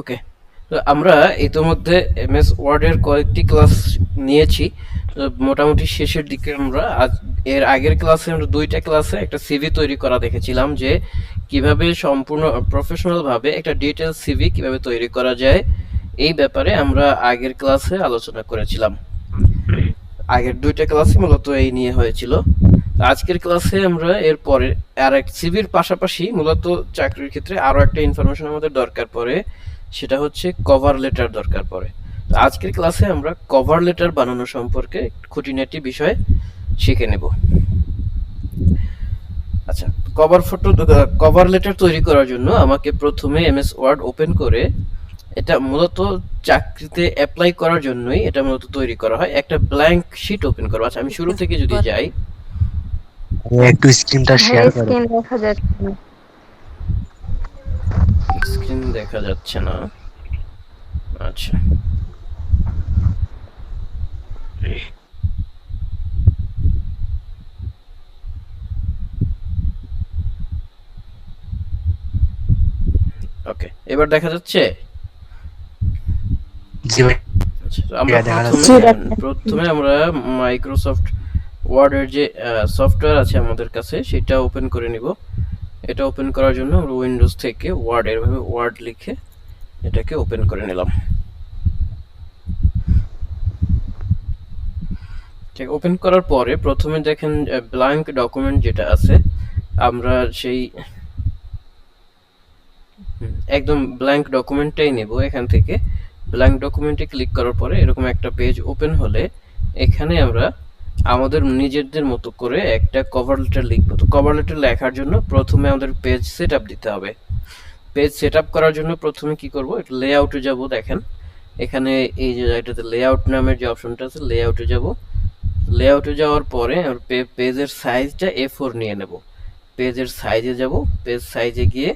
ওকে তো আমরা ইতোমধ্যে এমএস ওয়ার্ডের কয়েকটি ক্লাস নিয়েছি। তো মোটামুটি শেষের দিকে আমরা আজ, এর আগের ক্লাসে আমরা দুইটা ক্লাসে একটা সিভি তৈরি করা দেখেছিলাম যে কীভাবে সম্পূর্ণ প্রফেশনাল ভাবে একটা ডিটেল সিভি কীভাবে তৈরি করা যায়, এই ব্যাপারে আমরা আগের ক্লাসে আলোচনা করেছিলাম। আগের দুইটা ক্লাসই মূলত এই নিয়ে হয়েছিল। আজকের ক্লাসে আমরা এর পরে আর এক সিভির পাশাপাশি মূলত চাকরির ক্ষেত্রে আরও একটা ইনফরমেশন আমাদের দরকার পড়ে। সেটা হচ্ছে কভার লেটার দরকার পড়ে। তো আজকের ক্লাসে আমরা কভার লেটার বানানো সম্পর্কে খুঁটিনাটি বিষয় শিখে নেব। আচ্ছা কভার ফটো কভার লেটার তৈরি করার জন্য আমাকে প্রথমে এমএস ওয়ার্ড ওপেন করে এটা মূলত চাকরিতে অ্যাপ্লাই করার জন্যই এটা মূলত তৈরি করা হয়। একটা ব্ল্যাঙ্ক শিট ওপেন করব। আচ্ছা আমি শুরু থেকে যদি যাই। একটু স্ক্রিনটা শেয়ার করো। স্ক্রিন দেখা যাচ্ছে না। আচ্ছা। ওকে এবার দেখা যাচ্ছে? জি ভাই। আচ্ছা, তো আমরা দেখা প্রথমে যাচ্ছে। প্রথমে আমরা মাইক্রোসফট ওয়ার্ডের যে সফটওয়্যার আছে আমাদের কাছে সেটা ওপেন করে নিব। এটা ওপেন করার জন্য আমরা উইন্ডোজ থেকে ওয়ার্ড এভাবে ওয়ার্ড লিখে এটাকে ওপেন করে নিলাম। ঠিক ওপেন করার পরে প্রথমে দেখেন ব্ল্যাঙ্ক ডকুমেন্ট যেটা আছে, আমরা সেই একদম ব্ল্যাঙ্ক ডকুমেন্টটাই নেব এখান থেকে। ব্ল্যাঙ্ক ডকুমেন্টে ক্লিক করার পরে এরকম একটা পেজ ওপেন হলে এখানে আমরা আমাদের নিজেদের মতো করে একটা কভার লেটার লিখব। তো কভার লেটার লেখার জন্য প্রথমে আমাদের পেজ সেট দিতে হবে। পেজ সেট করার জন্য প্রথমে কি করব? একটু লেআউটে যাব, দেখেন। এখানে এই যে এটাতে লেআউট নামের যে অপশনটা আছে লেআউটে যাব। লেআউটে যাওয়ার পরে পেজের সাইজটা এ ফোর নিয়ে নেব। পেজের সাইজে যাব। পেজ সাইজে গিয়ে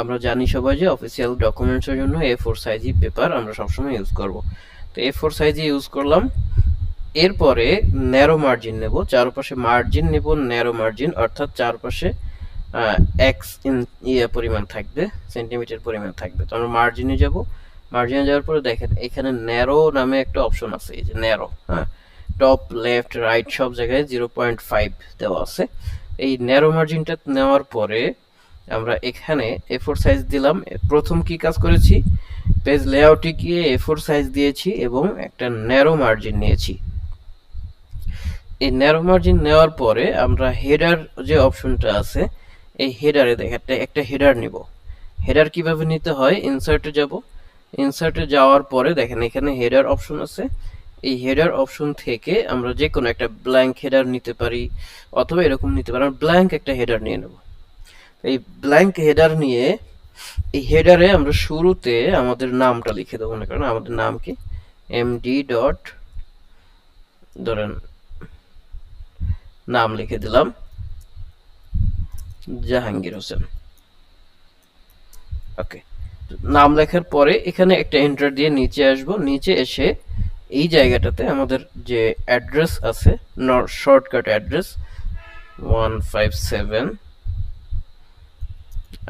আমরা জানি সবাই যে অফিসিয়াল ডকুমেন্টসের জন্য এ ফোর সাইজই পেপার আমরা সবসময় ইউজ করব। তো এ ফোর সাইজে ইউজ করলাম। এরপরে ন্যারো মার্জিন নেব, চারপাশে মার্জিন নেব ন্যারো মার্জিন অর্থাৎ চারপাশে এক্স ইন ইয়ে পরিমাণ থাকবে সেন্টিমিটার পরিমাণ থাকবে। তো আমরা মার্জিনে যাব মার্জিনে যাওয়ার পরে দেখেন, এখানে ন্যারো নামে একটা অপশন আছে, এই যে ন্যারো হ্যাঁ। টপ লেফট রাইট সব জায়গায় জিরো পয়েন্ট ফাইভ দেওয়া আছে। এই ন্যারো মার্জিনটা নেওয়ার পরে আমরা এখানে এ ফোর সাইজ দিলাম। প্রথম কি কাজ করেছি? পেজ লেআউটে গিয়ে এ ফোর সাইজ দিয়েছি এবং একটা ন্যারো মার্জিন নিয়েছি। এই ন্যারো মার্জিন নেওয়ার পরে আমরা হেডার যে অপশনটা আছে, এই হেডারে একটা একটা হেডার নিব। হেডার কীভাবে নিতে হয়? ইনসার্টে যাব। ইনসার্টে যাওয়ার পরে দেখেন এখানে হেডার অপশন আছে। এই হেডার অপশন থেকে আমরা যে কোনো একটা ব্ল্যাঙ্ক হেডার নিতে পারি, অথবা এরকম নিতে পারি। আমরা ব্ল্যাঙ্ক একটা হেডার নিয়ে নেব। এই ব্ল্যাঙ্ক হেডার নিয়ে, এই হেডারে আমরা শুরুতে আমাদের নামটা লিখে দেবো না কারণ আমাদের নাম কি? এমডি ডট ধরেন নাম লিখে দিলাম। জাহাঙ্গীর হোসেন। ওকে নাম লেখার পরে এখানে একটা এন্টার দিয়ে নিচে আসব। নিচে এসে এই জায়গাটাতে আমাদের যে অ্যাড্রেস আছে shortcut address one five seven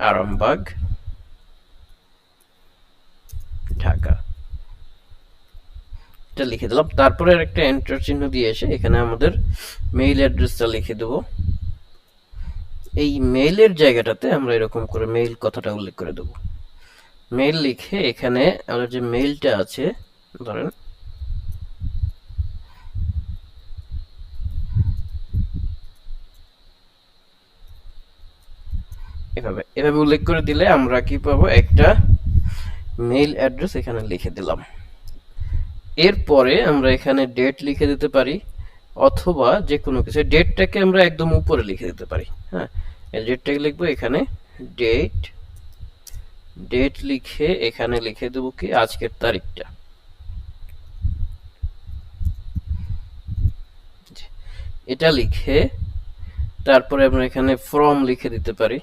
Arambagh, Dhaka. এটা লিখে দিলাম। তারপরে একটা এন্টার চিহ্ন দিয়ে এসে এখানে আমাদের মেইল অ্যাড্রেসটা লিখে দেব। এই মেইলের জায়গাটাতে আমরা এরকম করে মেইল কথাটা উল্লেখ করে দেব। মেইল লিখে এখানে আমাদের যে মেইলটা আছে, ধরেন, এভাবে এভাবে উল্লেখ করে দিলে আমরা কি পাবো? একটা মেইল অ্যাড্রেস এখানে লিখে দিলাম। এরপরে আমরা এখানে ডেট লিখে দিতে পারি, অথবা যে কোনো কিছু। ডেটটাকে আমরা একদম উপরে লিখে দিতে পারি হ্যাঁ? ডেটটাকে লিখব এখানে ডেট ডেট লিখে এখানে লিখে দেবো কি? আজকের তারিখটা। এটা লিখে তারপরে আমরা এখানে ফ্রম লিখে দিতে পারি।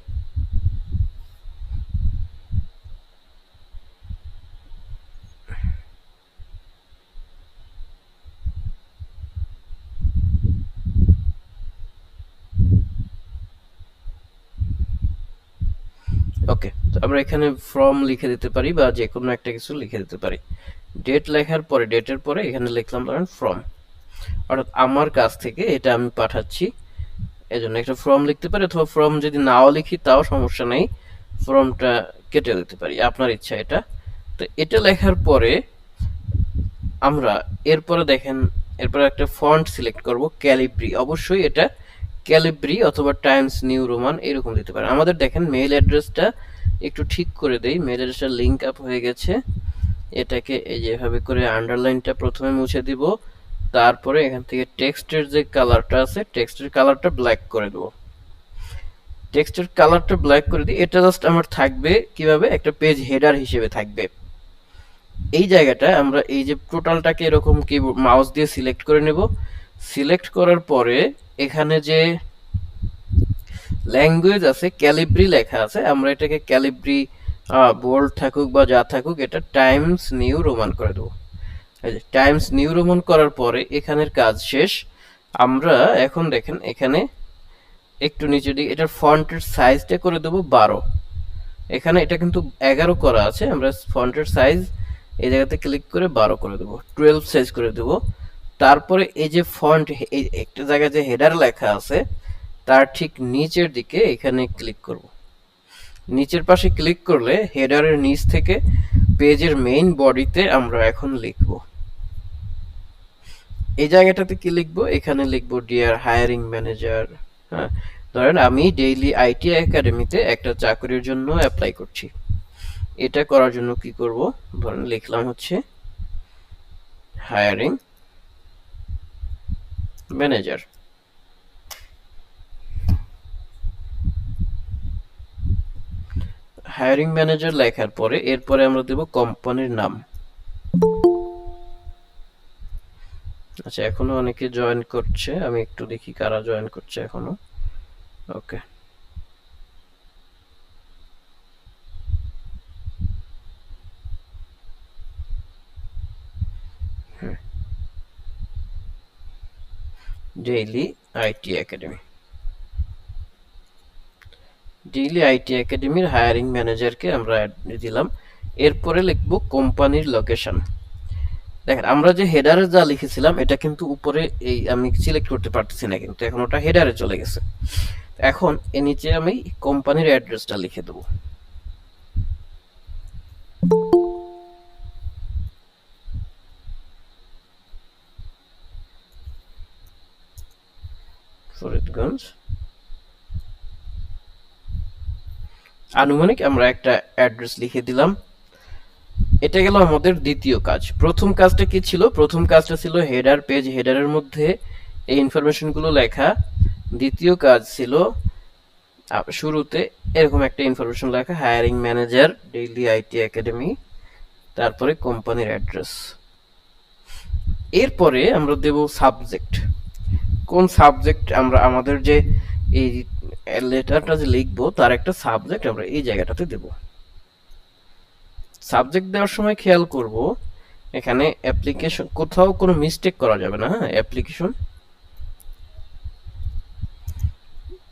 ওকে তো আমরা এখানে ফ্রম লিখে দিতে পারি বা যে কোনো একটা কিছু লিখে দিতে পারি। ডেট লেখার পরে ডেটের পরে এখানে লিখলাম ধরেন ফ্রম অর্থাৎ আমার কাছ থেকে এটা আমি পাঠাচ্ছি। এজন্য একটা ফর্ম লিখতে পারি অথবা ফর্ম যদি নাও লিখি, তাও সমস্যা নেই। ফর্মটা কেটে দিতে পারি, আপনার ইচ্ছা এটা। তো এটা লেখার পরে আমরা এরপরে দেখেন, এরপরে একটা ফন্ট সিলেক্ট করব ক্যালিব্রি অবশ্যই এটা ক্যালিব্রি অথবা টাইমস নিউ রোমান এরকম দিতে পারে আমাদের দেখেন মেইল অ্যাড্রেসটা একটু ঠিক করে দেই। অ্যাড্রেসটা লিঙ্ক আপ হয়ে গেছে। এটাকে এই যেভাবে করে আন্ডারলাইনটা প্রথমে মুছে দিব। তারপরে এখান থেকে টেক্সটের যে কালারটা আছে টেক্সটের কালারটা ব্ল্যাক করে দেবো। টেক্সটের কালারটা ব্ল্যাক করে দিই। এটা জাস্ট আমার থাকবে কীভাবে? একটা পেজ হেডার হিসেবে থাকবে। এই জায়গাটা আমরা এই যে টোটালটাকে এরকম কি মাউস দিয়ে সিলেক্ট করে নেব। সিলেক্ট করার পরে এখানে যে ল্যাঙ্গুয়েজ আছে ক্যালিব্রি লেখা আছে। আমরা এটাকে ক্যালিব্রি বোল্ড থাকুক বা যা থাকুক, এটা টাইমস নিউ রোমান করে দেবো। টাইমস নিউ রোমান করার পরে এখানের কাজ শেষ। আমরা এখন দেখেন, এখানে একটু নিচে দিকে এটার ফন্টের সাইজটা করে দেবো বারো। এখানে এটা কিন্তু এগারো করা আছে, আমরা ফন্টের সাইজ এই জায়গাতে ক্লিক করে বারো করে দেবো টুয়েলভ সাইজ করে দেবো। তারপরে এই যে ফন্ট একটা জায়গায় যে হেডার লেখা আছে তার ঠিক নিচের দিকে এখানে ক্লিক করব। নিচের পাশে ক্লিক করলে হেডারের নিচ থেকে পেজের মেইন বডিতে আমরা এখন লিখব। এই জায়গাটাতে কি লিখব? এখানে লিখব ডিয়ার হায়ারিং ম্যানেজার হ্যাঁ? ধরেন আমি ডেইলি আইটি একাডেমিতে একটা চাকরির জন্য অ্যাপ্লাই করছি। এটা করার জন্য কি করব? ধরেন লিখলাম হচ্ছে হায়ারিং ম্যানেজার হায়ারিং ম্যানেজার লেখার পরে এরপরে আমরা দেব কোম্পানির নাম। আচ্ছা এখনও অনেকে জয়েন করছে। আমি একটু দেখি কারা জয়েন করছে এখনও। Okay daily IT academy daily IT একাডেমির হায়ারিং ম্যানেজারকে আমরা দিলাম। এরপরে লিখব কোম্পানির লোকেশন দেখেন, আমরা যে হেডারে যা লিখেছিলাম, এটা কিন্তু উপরে এই আমি সিলেক্ট করতে পারতেছি না কিন্তু, এখন ওটা হেডারে চলে গেছে। এখন এর নিচে আমি কোম্পানির অ্যাড্রেসটা লিখে দেবো। ফরিদগঞ্জ। আনুমানিক আমরা একটা অ্যাড্রেস লিখে দিলাম। এটা গেল আমাদের দ্বিতীয় কাজ। প্রথম কাজটা কি ছিল? প্রথম কাজটা ছিল হেডার পেজ। হেডারের মধ্যে এই ইনফরমেশনগুলো লেখা। দ্বিতীয় কাজ ছিল শুরুতে এরকম একটা ইনফরমেশন লেখা hiring manager daily IT academy তারপরে কোম্পানির অ্যাড্রেস। এরপরে আমরা দেব সাবজেক্ট কোন সাবজেক্ট আমরা, আমাদের যে এই লেটারটা যে লিখব, তার একটা সাবজেক্ট আমরা এই জায়গাটাতে দেব। সাবজেক্ট দেওয়ার সময় খেয়াল করব, এখানে অ্যাপ্লিকেশন কোথাও কোনো মিস্টেক করা যাবে না হ্যাঁ? Application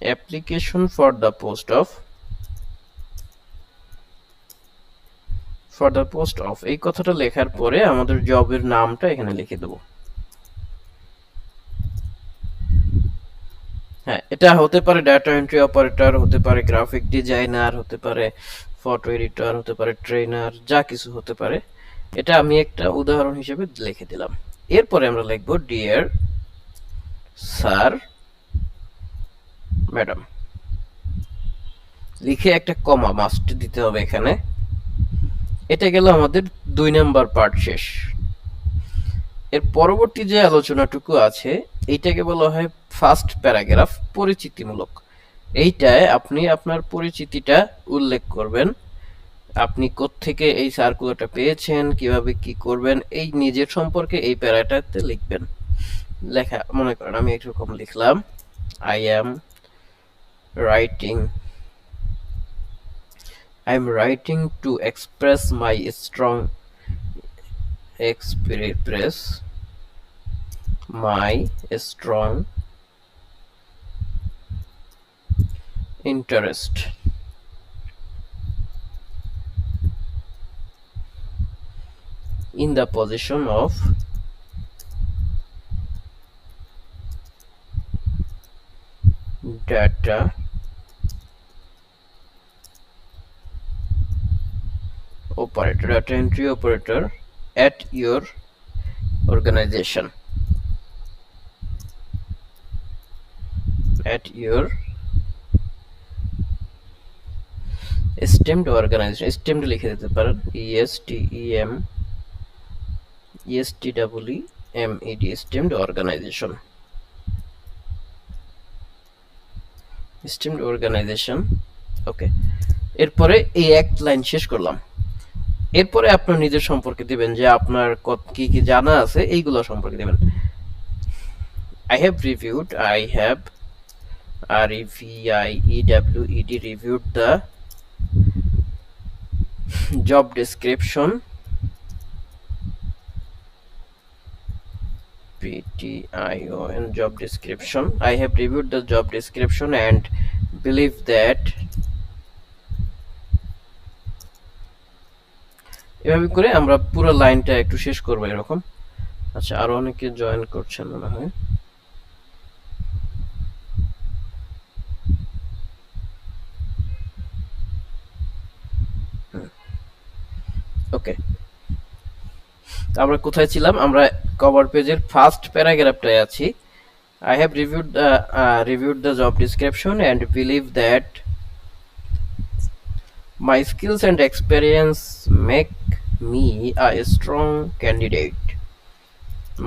application for the post of for the post of এই কথাটা লেখার পরে আমাদের জবের নামটা এখানে লিখে দেবো। হ্যাঁ এটা হতে পারে ডাটা এন্ট্রি অপারেটর হতে পারে গ্রাফিক ডিজাইনার হতে পারে ফটো এডিটর হতে পারে ট্রেনার যা কিছু হতে পারে। এটা আমি একটা উদাহরণ হিসেবে লিখে দিলাম। এরপরে আমরা লিখব ডিয়ার স্যার ম্যাডাম লিখে একটা কমা মাস্ট দিতে হবে এখানে। এটা গেল আমাদের দুই নাম্বার পার্ট শেষ। এর পরবর্তী যে আলোচনাটুকু আছে, এইটাকে বলা হয় ফার্স্ট প্যারাগ্রাফ পরিচিতিমূলক। এইটায় আপনি আপনার পরিচিতিটা উল্লেখ করবেন। আপনি থেকে এই সার্কুলারটা পেয়েছেন, কীভাবে কি করবেন, এই নিজের সম্পর্কে এই প্যারাটাতে লিখবেন। লেখা, মনে করেন, আমি এরকম লিখলাম I am writing I am writing to express my strong express my strong interest. In the position of data operator data entry operator at your organization at your esteemed organization esteemed লিখে দিতে পারেন E E E T double E M E D esteemed organization esteemed organization ওকে এরপরে এই এক line শেষ করলাম এরপরে আপনার নিজের সম্পর্কে দিবেন যে আপনার কি কি জানা আছে, এইগুলো সম্পর্কে দিবেন। I have reviewed I have R E V I E W E D reviewed the job description PTION job description. I have reviewed the job description and believe that এভাবে করে আমরা পুরো লাইনটা একটু শেষ করব এরকম। আচ্ছা আরও অনেকে জয়েন করছেন মনে হয়। ওকে আমরা কোথায় ছিলাম? আমরা কভার পেজের ফার্স্ট প্যারাগ্রাফটায় আছি। I have reviewed reviewed the job description and believe that my skills and experience make me a strong candidate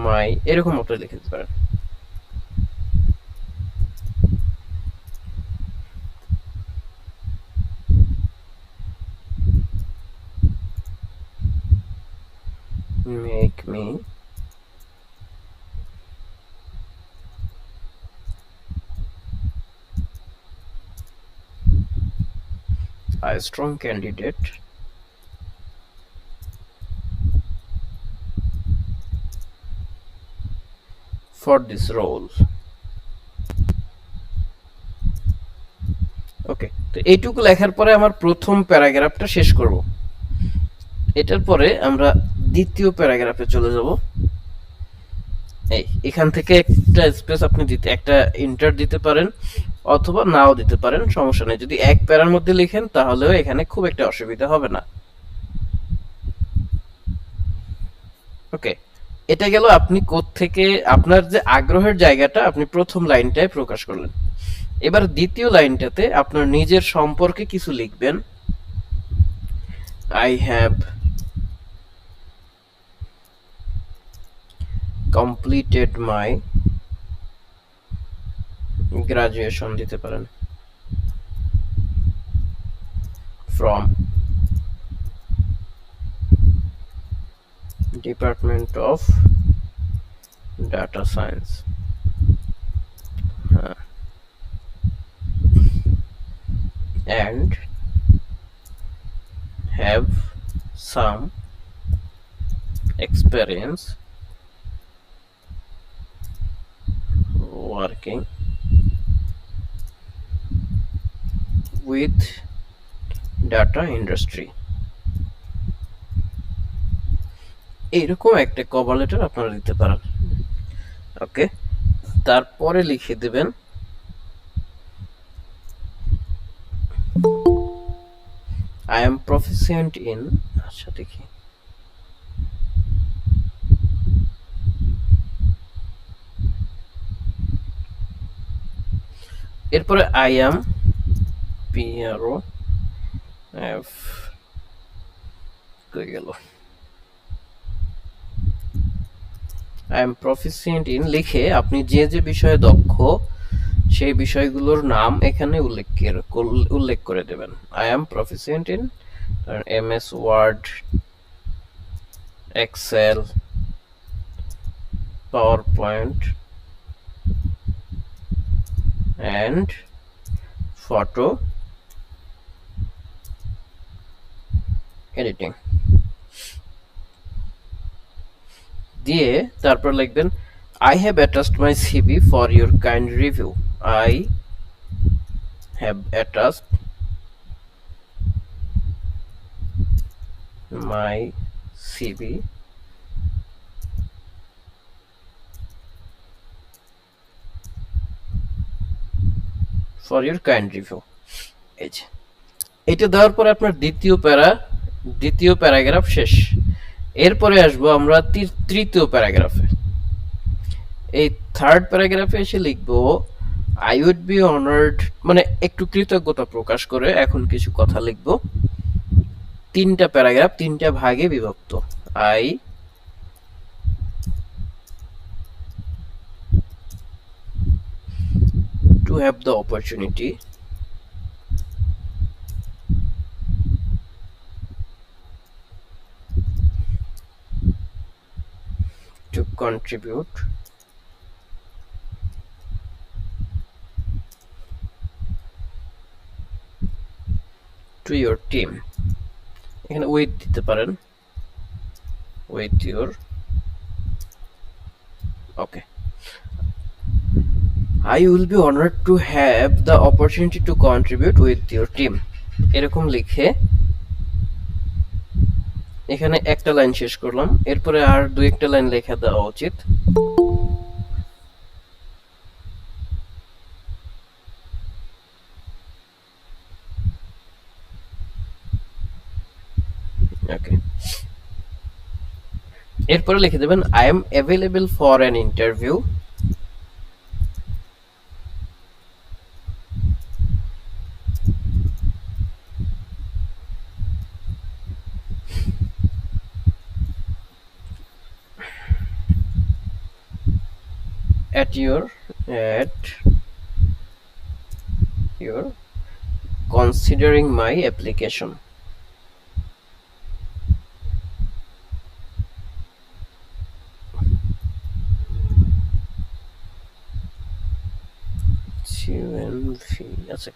my এরকম একটা লিখে দিতে পারেন। Make me a strong candidate. For this role. ওকে তো এইটুকু লেখার পরে আমার প্রথম প্যারাগ্রাফটা শেষ করব। এটার পরে আমরা দ্বিতীয় প্যারাগ্রাফে চলে যাব। এই, এখান থেকে একটা স্পেস আপনি দিতে, একটা ইন্টার দিতে পারেন, অথবা নাও দিতে পারেন, সমস্যা নেই। যদি এক প্যারার মধ্যে লিখেন, তাহলেও এখানে খুব একটা অসুবিধা হবে না। ওকে এটা গেল আপনি থেকে আপনার যে আগ্রহের জায়গাটা আপনি প্রথম লাইনটায় প্রকাশ করলেন। এবার দ্বিতীয় লাইনটাতে আপনার নিজের সম্পর্কে কিছু লিখবেন। I have completed my graduation দিতে পারেন। From department of data science. And have some experience working with data industry. এইরকম একটা কভার লেটার আপনারা দিতে পারেন। ওকে তারপরে লিখে দেবেন আই এম প্রফিসিয়েন্ট ইন আচ্ছা দেখি। এরপরে I am P R O F গেল। আই এম প্রফিসিয়েন্ট ইন লিখে আপনি যে যে বিষয়ে দক্ষ, সেই বিষয়গুলোর নাম এখানে উল্লেখ উল্লেখ করে দেবেন। I am proficient in M S Word Excel PowerPoint and photo editing দিয়ে তারপর লিখবেন I have attached my CV for your kind review I have attached my CV for your kind review এই যে। এটা দেওয়ার পরে আপনার দ্বিতীয় প্যারা, দ্বিতীয় প্যারাগ্রাফ শেষ। এরপরে আসব আমরা তৃতীয় প্যারাগ্রাফে। এই থার্ড প্যারাগ্রাফে এসে লিখব আই উড বি অনার্ড মানে একটু কৃতজ্ঞতা প্রকাশ করে এখন কিছু কথা লিখব। তিনটা প্যারাগ্রাফ, তিনটা ভাগে বিভক্ত। I to have the opportunity to contribute to your team এখানে উইথ দিতে পারেন with your okay I will be honored to have the opportunity to contribute with your team এরকম লিখে এখানে একটা লাইন শেষ করলাম। এরপরে আর দুই একটা লাইন লেখা দেওয়া উচিত। এরপরে লিখে দেবেন I am available for an interview at your at your considering my application আচ্ছা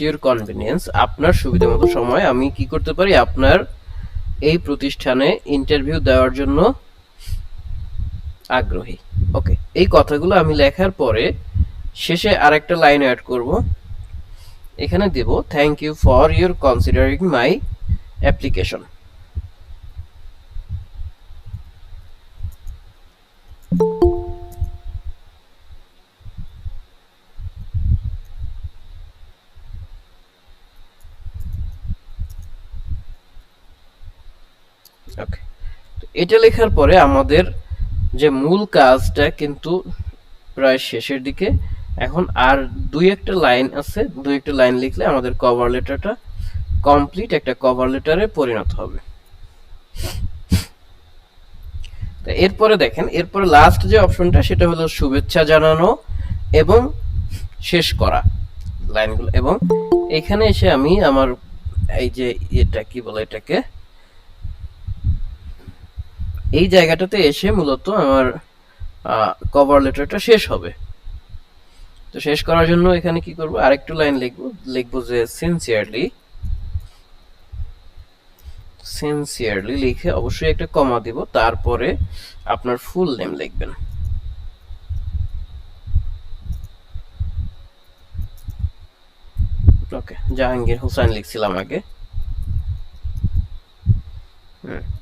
your convenience আপনার সুবিধা মতো সময় আমি কি করতে পারি আপনার এই প্রতিষ্ঠানে ইন্টারভিউ দেওয়ার জন্য আগ্রহী। ওকে এই কথাগুলো আমি লেখার পরে শেষে আরেকটা লাইন অ্যাড করব। এখানে দেব thank you for your considering my application okay এটা লেখার পরে আমাদের যে মূল কাজটা কিন্তু প্রায় শেষের দিকে। এখন আর দুই একটা লাইন আছে, দুই একটা লাইন লিখলে আমাদের কভার লেটারটা কমপ্লিট একটা কভার লেটারে পরিণত হবে। তো এরপরে দেখেন, এরপরে লাস্ট যে অপশনটা সেটা হলো শুভেচ্ছা জানানো এবং শেষ করা লাইনগুলো। এবং এখানে এসে আমি আমার এই যে এটা কি বলে এটাকে? এই জায়গাটাতে এসে মূলত আমার কভার লেটারটা শেষ হবে। তো শেষ করার জন্য এখানে কি করব? আরেকটু লাইন লিখব। লিখব যে সিনসিয়ারলি সিনসিয়ারলি লিখে অবশ্যই একটা কমা দিব। তারপরে আপনার ফুল নেম লিখবেন। ওকে জাহাঙ্গীর হোসেন লিখছিলাম আগে। হুম।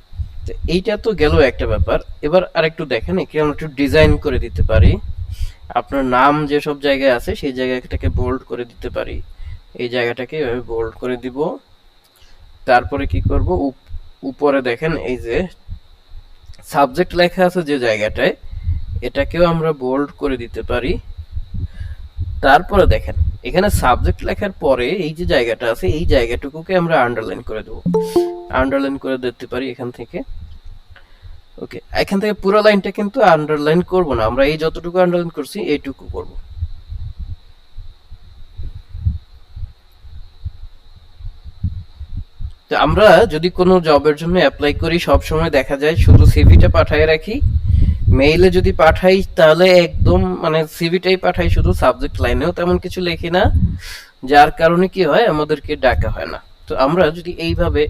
এইটা তো গেল একটা ব্যাপার। এবার আরেকটু দেখেন এখানে আমরা একটু ডিজাইন করে দিতে পারি। আপনার নাম যে সব জায়গায় আছে, সেই জায়গাটাকে বোল্ড করে দিতে পারি। এই জায়গাটাকে এভাবে বোল্ড করে দিব। তারপরে কি করব? উপরে দেখেন, এই যে সাবজেক্ট লেখা আছে যে জায়গাটায়, এটাকেও আমরা বোল্ড করে দিতে পারি। তারপরে দেখেন, এখানে সাবজেক্ট লেখার পরে এই যে জায়গাটা আছে, এই জায়গাটুকুকে আমরা আন্ডারলাইন করে দেবো। আন্ডারলাইন করে দিতে পারি এখান থেকে। ওকে এখান থেকে পুরো লাইনটা কিন্তু আন্ডারলাইন করব না। আমরা এই যতটুকু আন্ডারলাইন করছি, এইটুকু করব। তো আমরা যদি কোনো জবের জন্য অ্যাপ্লাই করি, সব সময় দেখা যায় শুধু সিভিটা পাঠিয়ে রাখি। মেইলে যদি পাঠাই, তাহলে একদম মানে সিভিটাই পাঠাই, শুধু সাবজেক্ট লাইনেও তেমন কিছু লিখি না। যার কারণে কি হয়, আমাদেরকে ডাকা হয় না। তো আমরা যদি এইভাবে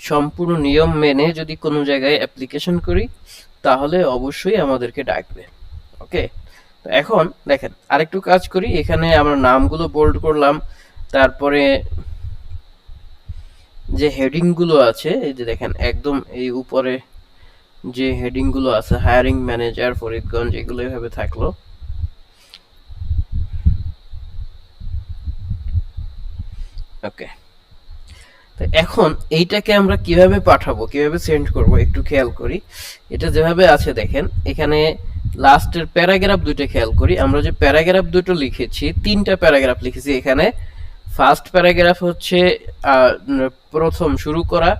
সম্পূর্ণ নিয়ম মেনে যদি কোনো জায়গায় অ্যাপ্লিকেশন করি, তাহলে অবশ্যই আমাদেরকে ডাকবে। ওকে তো এখন দেখেন, আরেকটু কাজ করি। এখানে আমরা নামগুলো বোল্ড করলাম। তারপরে যে হেডিংগুলো আছে, এই যে দেখেন, একদম এই উপরে যে হেডিংগুলো আছে হায়ারিং ম্যানেজার ফরিদগঞ্জ, এগুলো এভাবে থাকল। ওকে এখন এইটাকে আমরা কীভাবে পাঠাবো, কীভাবে সেন্ড করব একটু খেয়াল করি। এটা যেভাবে আছে দেখেন, এখানে লাস্টের প্যারাগ্রাফ দুটো খেয়াল করি। আমরা যে প্যারাগ্রাফ দুটো লিখেছি, তিনটা প্যারাগ্রাফ লিখেছি এখানে। ফার্স্ট প্যারাগ্রাফ হচ্ছে প্রথম শুরু করা।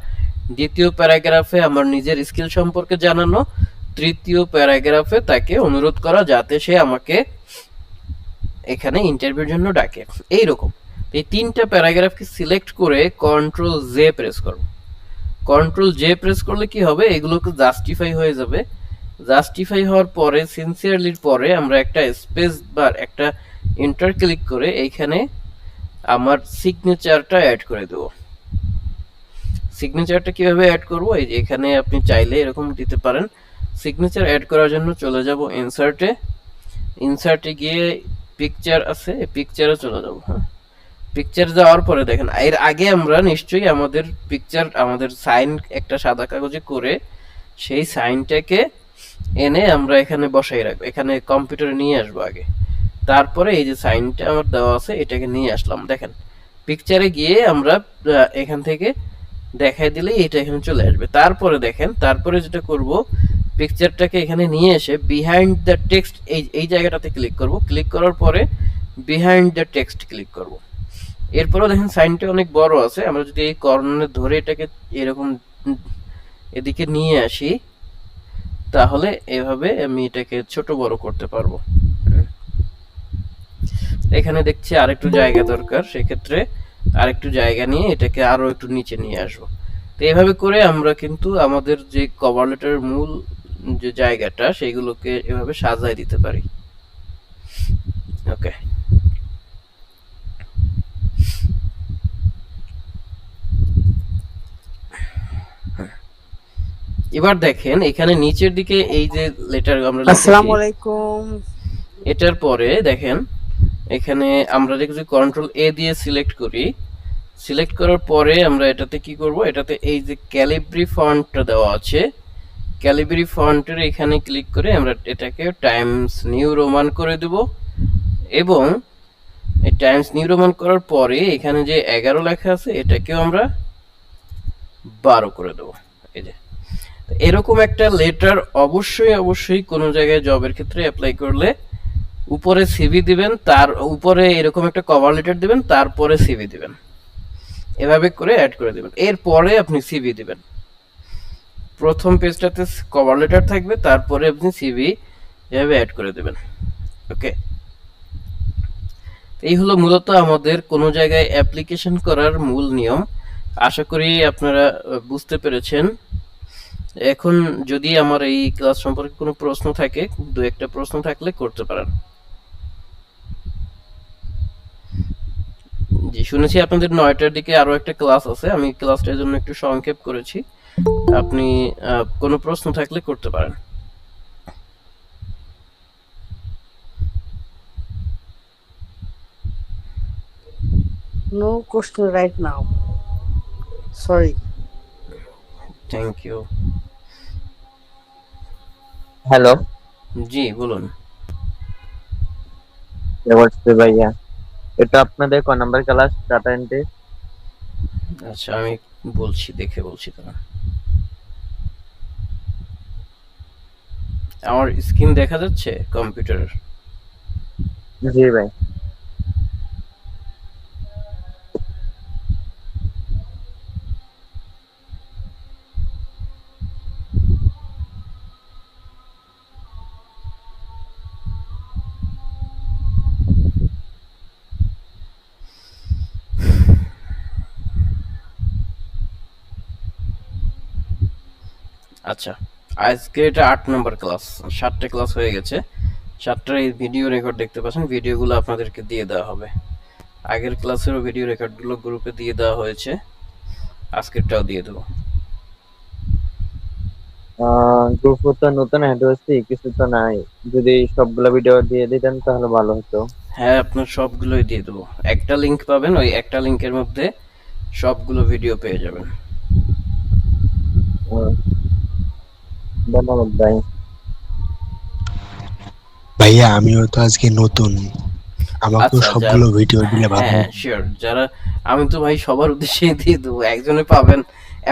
দ্বিতীয় প্যারাগ্রাফে আমার নিজের স্কিল সম্পর্কে জানানো। তৃতীয় প্যারাগ্রাফে তাকে অনুরোধ করা যাতে সে আমাকে এখানে ইন্টারভিউর জন্য ডাকে। এইরকম। এই তিনটা প্যারাগ্রাফকে সিলেক্ট করে কন্ট্রোল জে প্রেস করব। কন্ট্রোল জে প্রেস করলে কি হবে? এগুলোকে জাস্টিফাই হয়ে যাবে। জাস্টিফাই হওয়ার পরে সিনসিয়ারলির পরে আমরা একটা স্পেস বার একটা ইন্টার ক্লিক করে এইখানে আমার সিগনেচারটা অ্যাড করে দেব। সিগনেচারটা কীভাবে অ্যাড করব? এই যে এখানে আপনি চাইলে এরকম দিতে পারেন। সিগনেচার অ্যাড করার জন্য চলে যাব ইনসার্টে ইনসার্টে গিয়ে পিকচার আছে পিকচারে চলে যাব হ্যাঁ। পিকচার যাওয়ার পরে দেখেন, এর আগে আমরা নিশ্চয়ই আমাদের পিকচার আমাদের সাইন একটা সাদা কাগজে করে সেই সাইনটাকে এনে আমরা এখানে বসাই রাখব। এখানে কম্পিউটারে নিয়ে আসব আগে। তারপরে এই যে সাইনটা আমার দেওয়া আছে, এটাকে নিয়ে আসলাম। দেখেন পিকচারে গিয়ে আমরা এখান থেকে দেখাই দিলে এটা এখানে চলে আসবে। তারপরে দেখেন, তারপরে যেটা করব পিকচারটাকে এখানে নিয়ে এসে বিহাইন্ড দ্য টেক্সট এই এই জায়গাটাতে ক্লিক করব। ক্লিক করার পরে বিহাইন্ড দ্য টেক্সট ক্লিক করব। এরপরেও দেখেন সাইনটা অনেক বড় আছে। আমরা যদি এই কর্নারে ধরে এটাকে এরকম এদিকে নিয়ে আসি, তাহলে এভাবে আমি এটাকে ছোট বড় করতে পারব। এখানে দেখছি আরেকটু জায়গা দরকার, সেক্ষেত্রে আরেকটু জায়গা নিয়ে এটাকে আরও একটু নিচে নিয়ে আসব। তো এভাবে করে আমরা কিন্তু আমাদের যে কভার লেটারের মূল যে জায়গাটা সেইগুলোকে এভাবে সাজায় দিতে পারি। ওকে এবার দেখেন এখানে নিচের দিকে এই যে লেটার আমরা আসসালামু আলাইকুম। এটার পরে দেখেন এখানে আমরা যদি কন্ট্রোল এ দিয়ে সিলেক্ট করি। সিলেক্ট করার পরে আমরা এটাতে কি করব? এটাতে এই যে ক্যালিব্রি ফন্টটা দেওয়া আছে ক্যালিব্রি ফন্টের এখানে ক্লিক করে আমরা এটাকে টাইমস নিউ রোমান করে দেব। এবং এই টাইমস নিউ রোমান করার পরে এখানে যে এগারো লেখা আছে এটাকেও আমরা বারো করে দেবো। এই যে এরকম একটা লেটার অবশ্যই অবশ্যই কোনো জায়গায় জবের ক্ষেত্রে অ্যাপ্লাই করলে উপরে সিভি দিবেন, তার উপরে এরকম একটা কভার লেটার দিবেন, তারপরে সিভি দিবেন। এভাবে করে অ্যাড করে দিবেন। এরপরে আপনি সিভি দিবেন। প্রথম পেজটাতে কভার লেটার থাকবে, তারপরে আপনি সিভি এভাবে অ্যাড করে দেবেন। ওকে এই হলো মূলত আমাদের কোনো জায়গায় অ্যাপ্লিকেশন করার মূল নিয়ম। আশা করি আপনারা বুঝতে পেরেছেন। এখন যদি আমার এই ক্লাস সম্পর্কে কোনো প্রশ্ন থাকে দু একটা প্রশ্ন থাকলে করতে পারেন। জি শুনেছি আপনাদের নয়টার দিকে আরও একটা ক্লাস আছে আমি ক্লাসটার জন্য একটু সংক্ষেপ করেছি। আপনি কোনো প্রশ্ন থাকলে করতে পারেন। No question right now sorry thank you hello. জি বলুন। নমস্তে ভাইয়া। এটা আপনাদের ক নাম্বার ক্লাস ডাটা এন্ট্রি আচ্ছা আমি বলছি দেখে বলছি তো আমার স্ক্রিন দেখা যাচ্ছে? কম্পিউটার জি ভাই। আচ্ছা আজকে এটা আট নম্বর ক্লাস সাতটা ক্লাস হয়ে গেছে। সাতটার এই ভিডিও রেকর্ড দেখতে পাচ্ছেন ভিডিওগুলো আপনাদেরকে দিয়ে দেওয়া হবে। আগের ক্লাসেরও ভিডিও রেকর্ডগুলো গ্রুপে দিয়ে দেওয়া হয়েছে। আজকেরটাও দিয়ে দেবো। গ্রুপ তো নতুন অ্যাড হয়েছি কিছু তো নাই। যদি সবগুলো ভিডিও দিয়ে দিতেন তাহলে ভালো হতো। হ্যাঁ আপনার সবগুলোই দিয়ে দেবো। একটা লিংক পাবেন ওই একটা লিংকের মধ্যে সবগুলো ভিডিও পেয়ে যাবেন। ধন্যবাদ ভাই। ভাইয়া আমিও তো আজকে নতুন। আমাকেও আচ্ছা, সবগুলো ভিডিও দিলে ভালো হ্যাঁ শিওর যারা আমি তো ভাই সবার উদ্দেশ্যে দিয়ে দেবো। একজনে পাবেন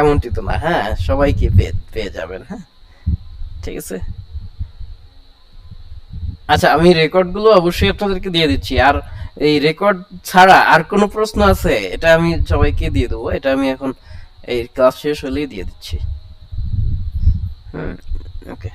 এমনটি তো না। হ্যাঁ সবাইকে পেয়ে পেয়ে যাবেন হ্যাঁ। ঠিক আছে? আচ্ছা আমি রেকর্ডগুলো অবশ্যই আপনাদেরকে দিয়ে দিচ্ছি। আর এই রেকর্ড ছাড়া আর কোনো প্রশ্ন আছে? এটা আমি সবাইকে দিয়ে দেবো। এটা আমি এখন এই ক্লাস শেষ হলেই দিয়ে দিচ্ছি। ওকে